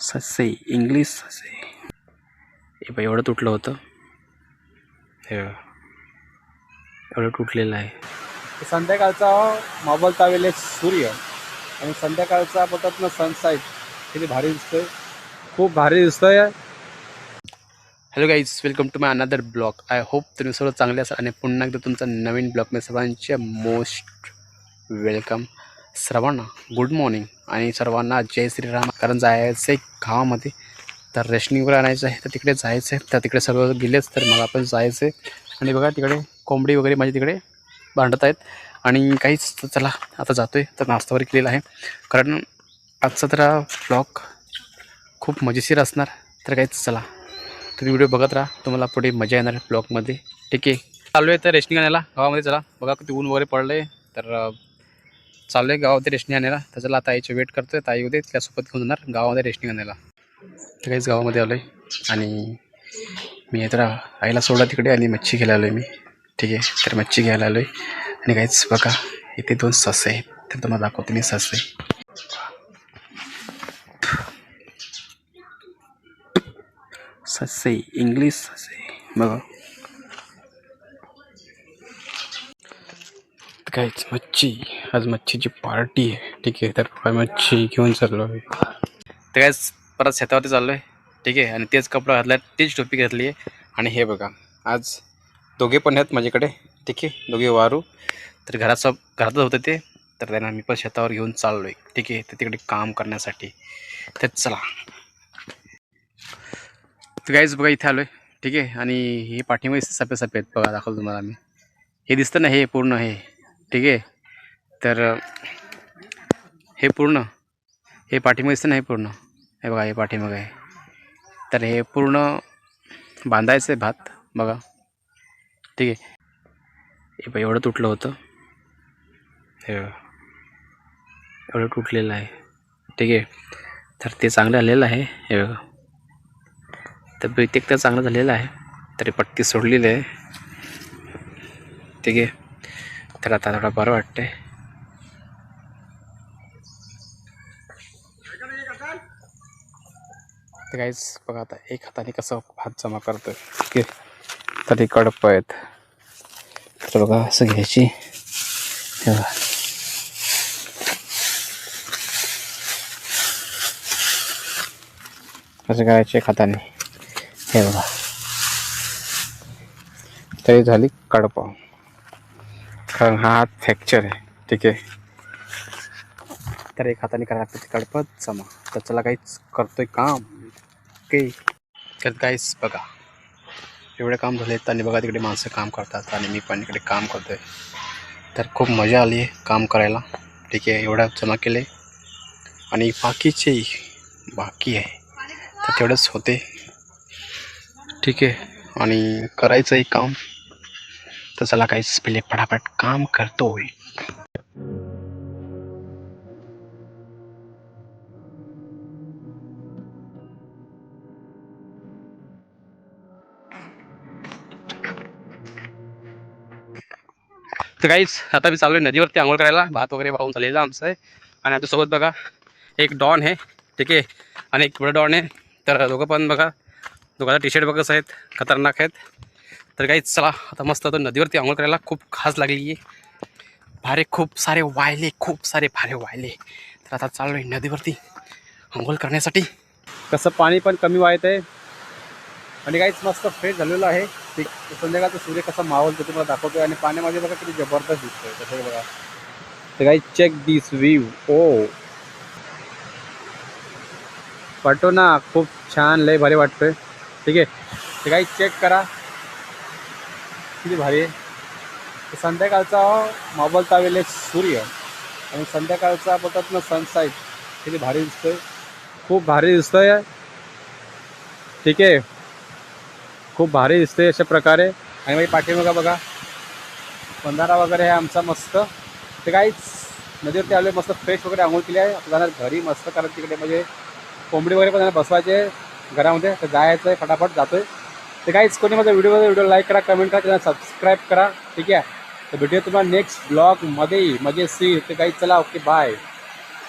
ससे इंग्लिश ससे. हे बघ एवढं तुटलं होतं. हे. एवढं तुटलेलं आहे. संध्याकाळचा मावळ तावेले सूर्य. आणि संध्याकाळचा बोलतात ना सनसाईट किती भारी दिसतोय. खूप भारी दिसतोय. Hello guys welcome to my another blog I hope तुम्ही सर्व चांगले असाल आणि पुन्हा एकदा तुमचा नवीन ब्लॉगमध्ये सर्वांचे मोस्ट वेलकम सर्वांना. गुड मॉर्निंग आणि सर्वांना जय श्रीराम. कारण जायचं आहे गावामध्ये तर रेशनिंग वगैरे आणायचं आहे तर तिकडे जायचं आहे. तर तिकडे सर्व गेलेच तर मला आपण जायचं आहे. आणि बघा तिकडे कोंबडी वगैरे माझी तिकडे भांडत आहेत. आणि काहीच तर चला आता जातो आहे तर नाश्तावर केलेला आहे. कारण आजचा तर ब्लॉग खूप मजेशीर असणार. तर काहीच चला. तुम्ही व्हिडिओ बघत राहा. तुम्हाला पुढे मजा येणार ब्लॉगमध्ये ठीक आहे. चालू आहे तर रेशनिंग आणायला. गावामध्ये चला. बघा किती ऊन वगैरे पडलं आहे तर चालू आहे गावामध्ये रेशनी आणायला. तर चला आता वेट करतो आहे ताई उद्या तिच्यासोबत घेऊन जाणार. गावामध्ये रेशनी आणायला. काहीच गावामध्ये आलो आहे आणि मी तर आईला सोडा तिकडे आणि मच्छी घ्यायला आलो आहे मी. ठीक आहे? तर मच्छी घ्यायला आलो आहे आणि काहीच बघा इथे दोन सासे आहेत. तर तुम्हाला दाखवतो मी सस ससे इंग्लिश ससे बघा. तर काहीच मच्छी. आज मच्छीची पार्टी आहे. ठीक आहे तर काय मच्छी घेऊन चाललो आहे. तर काहीच परत शेतावरती चाललो आहे ठीक आहे आणि तेच कपडा घातला आहे टोपी घातली आहे. आणि हे बघा आज दोघे पण आहेत माझ्याकडे. ठीक आहे दोघे वारू. तर घराचं घरातच होतं ते. तर त्यांना मी पण शेतावर घेऊन चाललो आहे ठीक आहे तर तिकडे काम करण्यासाठी. तर चला. तर काहीच बघा इथे आलो आहे ठीक आहे आणि हे पाठीमध्ये सफेद सफेद बघा दाखवतो तुम्हाला मी. हे दिसतं ना हे पूर्ण हे. ठीक आहे. तर हे पूर्ण हे पाठीमध्ये दिसतं ना हे पूर्ण. हे बघा हे पाठीमागं आहे. तर हे पूर्ण बांधायचं आहे भात बघा. ठीक आहे. हे बघा एवढं तुटलं होतं. हे एवढं तुटलेलं आहे. ठीक आहे. तर ते चांगलं आलेलं आहे. हे बघा. तर बहुतेक तर चांगलं झालेलं आहे. तरी पट्टी सोडलेली आहे. ठीक आहे. तर आता थोडं बरं वाटतंय. तर काहीच बघा आता एक हाताने कसं भात जमा करतो की तरी कडप आहेत. तर बघा असं घ्यायची. हे असं करायचे हाताने. हे बघा. तरी झाली कडपाव कारण हा हात फ्रॅक्चर आहे ठीक आहे? तर एक हाताने करायला लागतं ते कडपत जमा तर चला काहीच करतोय काम. ओके तर काहीच बघा. एवढे काम झाले आणि बघा तिकडे माणसं काम करतात आणि मी पण इकडे काम करतोय. तर खूप मजा आली आहे काम करायला. ठीक आहे एवढं जमा केले आणि बाकीचे बाकी आहे. तर तेवढंच होते. ठीक आहे आणि करायचंही काम. तर चला काहीच पहिले फटाफट काम करतोय. तर काहीच आता मी चालू आहे नदीवरती आंघोळ करायला. भात वगैरे वाहून चाललेलं आमचं. आहे आणि आता सोबत बघा एक डॉन आहे. ठीक आहे. आणि एक पुढं डॉन आहे. तर दोघं पण बघा दोघांचा टी शर्ट बघत आहेत? खतरनाक आहेत. तर काहीच चला आता मस्त आता नदीवरती आंघोळ करायला खूप खास लागली आहे. भारे खूप सारे वायले खूप सारे भारे वायले तर आता चाललो आहे नदीवरती आंघोळ करण्यासाठी. कसं पाणी पण कमी वाहत आहे. आणि काहीच मस्त फ्रेश झालेलं आहे. ते संध्याकाळचा सूर्य कसा ते तुम्हाला दाखवतोय. आणि पाण्यामध्ये बघा किती जबरदस्त दिसतोय. तसं बघा. तर काही चेक दिस व्ह्यू ओ. वाटतो ना खूप छान लय भारी वाटतोय. ठीक आहे. ते काही चेक करा. किती भारी आहे. संध्याकाळचा संध्याकाळचा मावळ एक सूर्य आणि संध्याकाळचा बोलतात ना सनसाईट किती भारी दिसतोय. खूप भारी दिसतोय. ठीक आहे. खूप भारी दिसते अशा प्रकारे. आणि माझी पाठीमागा बघा. बंधारा वगैरे आहे आमचा मस्त. ते काहीच नदीवरती आले मस्त फ्रेश वगैरे आंघोळ केली आहे. आता जाणार घरी मस्त कारण तिकडे म्हणजे कोंबडी वगैरे पण त्यांना बसवायचे घरामध्ये. तर जायचं आहे फटाफट जातोय. ते काहीच कोणी माझा व्हिडिओ व्हिडिओ लाईक करा कमेंट करा त्यांना सबस्क्राईब करा ठीक आहे? तर भेटूया तुम्हाला नेक्स्ट ब्लॉगमध्ये मजेशीर तर काही चला ओके बाय